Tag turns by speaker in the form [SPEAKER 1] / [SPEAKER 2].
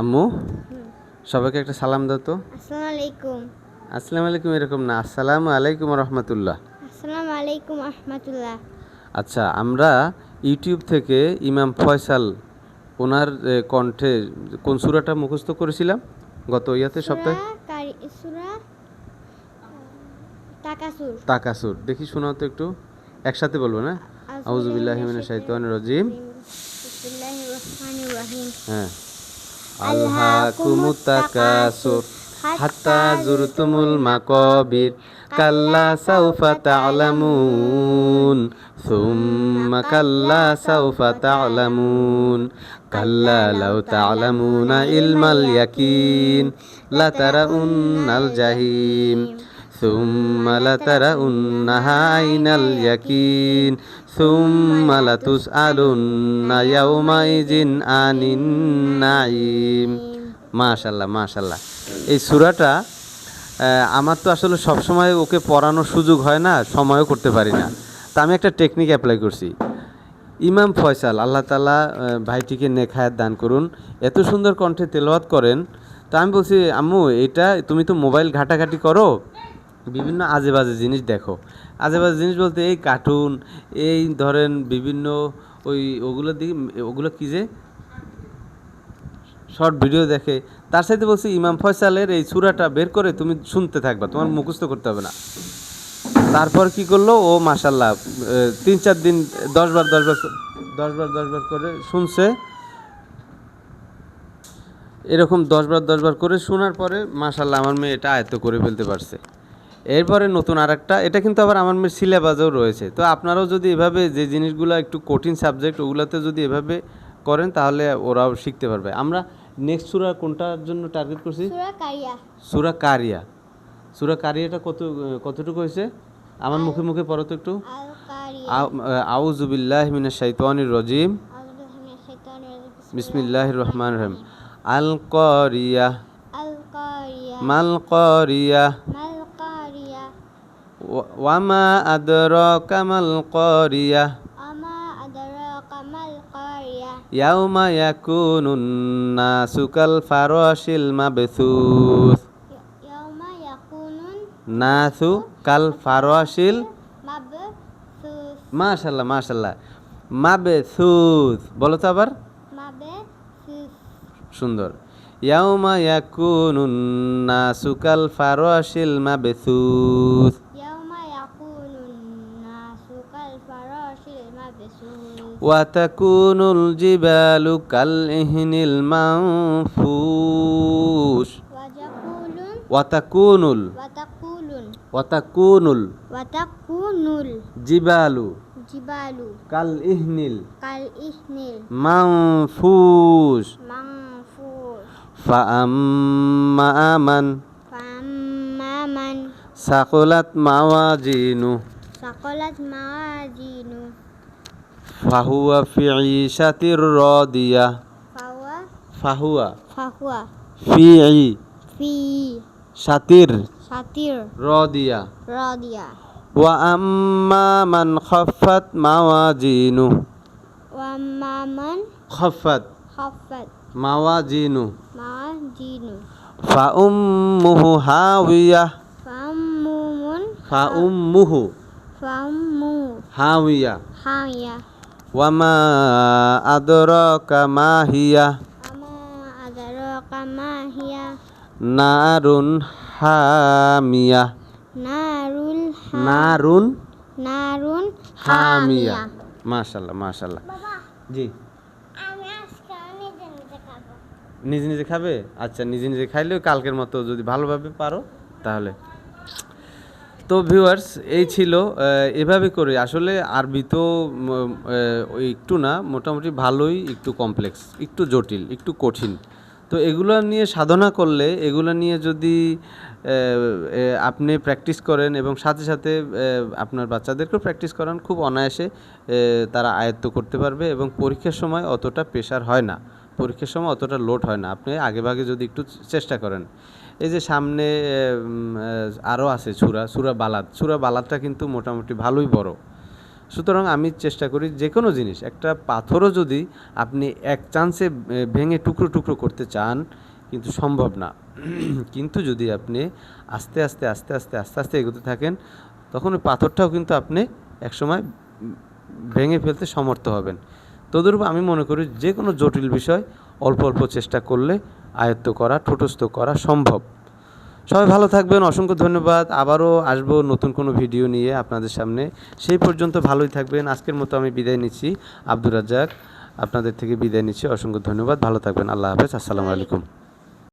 [SPEAKER 1] আম্মু সবাইকে একটা সালাম দাও তো।
[SPEAKER 2] আসসালামু আলাইকুম
[SPEAKER 1] আসসালামু আলাইকুম এরকম না। আসসালামু আলাইকুম রহমতুল্লাহ।
[SPEAKER 2] আসসালামু আলাইকুম রহমতুল্লাহ।
[SPEAKER 1] আচ্ছা আমরা ইউটিউব থেকে ইমাম ফয়সাল ওনার কণ্ঠে কোন সুরাটা মুখস্থ করেছিলাম? গত ইয়াতে সপ্তাহে?
[SPEAKER 2] সূরা তাকাসুর।
[SPEAKER 1] তাকাসুর। দেখি শোনাও তো একটু। একসাথে বলব না? আউযুবিল্লাহি মিনাশ শাইতানির রাজিম।
[SPEAKER 2] বিসমিল্লাহির রহমানির রহিম।
[SPEAKER 1] হ্যাঁ। আলহাকুমুত তাকাসুর হাত্তা জুরতুমুল মাকবির, কাল্লা সাউফা তা'লামুন, সুম্মা কাল্লা সাউফা তা'লামুন, কাল্লা লাউ তা'লামুনা ইলমাল ইয়াকিন, লা তারাউন্নাল জাহিম। ثم لترؤنها عين اليقين ثم لتسألن يومئذ عن النعيم মাশাল্লাহ মাশাল্লাহ এই সুরাটা আহ, আমার তো আসলে সবসময় ওকে পড়ানোর সুযোগ হয় না সময়ও করতে পারি না তা আমি একটা টেকনিক অ্যাপ্লাই করছি ইমাম ফয়সাল আল্লাহ তালা আহ, ভাইটিকে নেখায়াত দান করুন এত সুন্দর কণ্ঠে তেলাওয়াত করেন তা আমি বলছি আম্মু এটা তুমি তো মোবাইল ঘাটাঘাটি করো বিভিন্ন আজে বাজে জিনিস দেখো। আজে বাজে জিনিস বলতে এই কার্টুন এই ধরেন বিভিন্ন ওই ওগুলোর দিকে, ওগুলো কী যে? শর্ট ভিডিও দেখে। তার সাথে বলছি, ইমাম ফয়সালের এই সুরাটা বের করে তুমি শুনতে থাকবা, তোমার মুখস্থ করতে হবে না। তারপর কি করল? ও মাসাল্লাহ তিন চার দিন, দশ বার দশ বার দশ বার দশ বার করে শুনছে। এরকম দশ বার দশ বার করে শোনার পরে মাসাল্লাহ আমার মেয়ে এটা আয়ত্ত করে ফেলতে পারছে। এরপরে নতুন আরেকটা এটা কিন্তু আবার আমার সিলেবাসেও রয়েছে। তো আপনারাও যদি এভাবে যে জিনিসগুলো একটু কঠিন সাবজেক্ট ওগুলোতে যদি এভাবে করেন তাহলে ওরাও শিখতে পারবে। আমরা নেক্সট সুরা কোনটার জন্য টার্গেট করছি?
[SPEAKER 2] সুরা কারিয়া।
[SPEAKER 1] সুরা কারিয়াটা কত কতটুকু হয়েছে? আমার মুখে মুখে পড়ো তো একটু। আউজুবিল্লাহ মিনাশ শাইতানির রাজিম। বিসমিল্লাহির রহমানির রহিম। আল কারিয়া মাল কারিয়া ওয়ামা আদরাকা মাল কারিয়া
[SPEAKER 2] আমা আদরাকা মাল কারিয়া
[SPEAKER 1] ইয়াউমা ইয়াকুনুন নাসু কাল ফারাশিল মাবথুস
[SPEAKER 2] ইয়াউমা ইয়াকুনুন
[SPEAKER 1] নাসু কাল ফারাশিল
[SPEAKER 2] মাবসুস
[SPEAKER 1] মাশাল্লাহ মাশাল্লাহ মাবথুস বলো তো আবার।
[SPEAKER 2] মাবসুস
[SPEAKER 1] সুন্দর। ইয়াউমা ইয়াকুনুন নাসু কাল ফারাশিল মাবথুস
[SPEAKER 2] وتكون
[SPEAKER 1] الجبال
[SPEAKER 2] كالإهن
[SPEAKER 1] المنفوش
[SPEAKER 2] وتكون
[SPEAKER 1] وتكون
[SPEAKER 2] وتكون
[SPEAKER 1] الجبال الجبال
[SPEAKER 2] كالإهن كالإهن
[SPEAKER 1] منفوش
[SPEAKER 2] منفوش
[SPEAKER 1] فأما من
[SPEAKER 2] فأما من
[SPEAKER 1] ثقلت موازينه
[SPEAKER 2] ثقلت موازينه
[SPEAKER 1] فهو في عيشة راضية
[SPEAKER 2] فهو
[SPEAKER 1] فهو
[SPEAKER 2] فهو
[SPEAKER 1] في
[SPEAKER 2] في
[SPEAKER 1] عيشة
[SPEAKER 2] شاطر
[SPEAKER 1] راضية
[SPEAKER 2] راضية
[SPEAKER 1] وأما من خفت موازينه
[SPEAKER 2] وأما من
[SPEAKER 1] خفت
[SPEAKER 2] خفت
[SPEAKER 1] موازينه
[SPEAKER 2] موازينه
[SPEAKER 1] فأمه هاوية
[SPEAKER 2] فأم
[SPEAKER 1] فأمه
[SPEAKER 2] فأم
[SPEAKER 1] هاوية
[SPEAKER 2] حاوية
[SPEAKER 1] وما أدراك ما هي
[SPEAKER 2] وما أدراك ওয়ামা আদর
[SPEAKER 1] কামা হিয়া
[SPEAKER 2] নারুন হামিয়া
[SPEAKER 1] নারুল
[SPEAKER 2] নারুন
[SPEAKER 1] নারুন
[SPEAKER 2] হামিয়া
[SPEAKER 1] মাশাল্লাহ মাশাল্লাহ জি
[SPEAKER 2] নিজে নিজে খাবে।
[SPEAKER 1] আচ্ছা নিজে নিজে খাইলেও কালকের মতো যদি ভালোভাবে পারো তাহলে। তো ভিউয়ার্স এই ছিল এভাবে করে। আসলে আরবি তো একটু না, মোটামুটি ভালোই, একটু কমপ্লেক্স একটু জটিল, একটু কঠিন। তো এগুলো নিয়ে সাধনা করলে, এগুলো নিয়ে যদি আপনি প্র্যাকটিস করেন এবং সাথে সাথে আপনার বাচ্চাদেরকেও প্র্যাকটিস করান, খুব অনায়াসে তারা আয়ত্ত করতে পারবে এবং পরীক্ষার সময় অতটা প্রেশার হয় না। পরীক্ষার সময় অতটা লোড হয় না। আপনি আগেভাগে যদি একটু চেষ্টা করেন। এই যে সামনে আরও আছে সুরা সুরা বালাদ। সুরা বালাদটা কিন্তু মোটামুটি ভালোই বড়। সুতরাং আমি চেষ্টা করি যে কোনো জিনিস, একটা পাথরও যদি আপনি এক চান্সে ভেঙে টুকরো টুকরো করতে চান, কিন্তু সম্ভব না। কিন্তু যদি আপনি আস্তে আস্তে আস্তে আস্তে আস্তে আস্তে এগোতে থাকেন, তখন ওই পাথরটাও কিন্তু আপনি একসময় ভেঙে ফেলতে সমর্থ হবেন। তদুরূপ আমি মনে করি যে কোনো জটিল বিষয় অল্প অল্প চেষ্টা করলে আয়ত্ত করা, ঠোঁটস্থ করা সম্ভব। সবাই ভালো থাকবেন, অসংখ্য ধন্যবাদ। আবারও আসব নতুন কোনো ভিডিও নিয়ে আপনাদের সামনে। সেই পর্যন্ত ভালোই থাকবেন। আজকের মতো আমি বিদায় নিচ্ছি। আব্দুর রাজ্জাক আপনাদের থেকে বিদায় নিচ্ছি। অসংখ্য ধন্যবাদ। ভালো থাকবেন। আল্লাহ হাফেজ। আসসালামু আলাইকুম।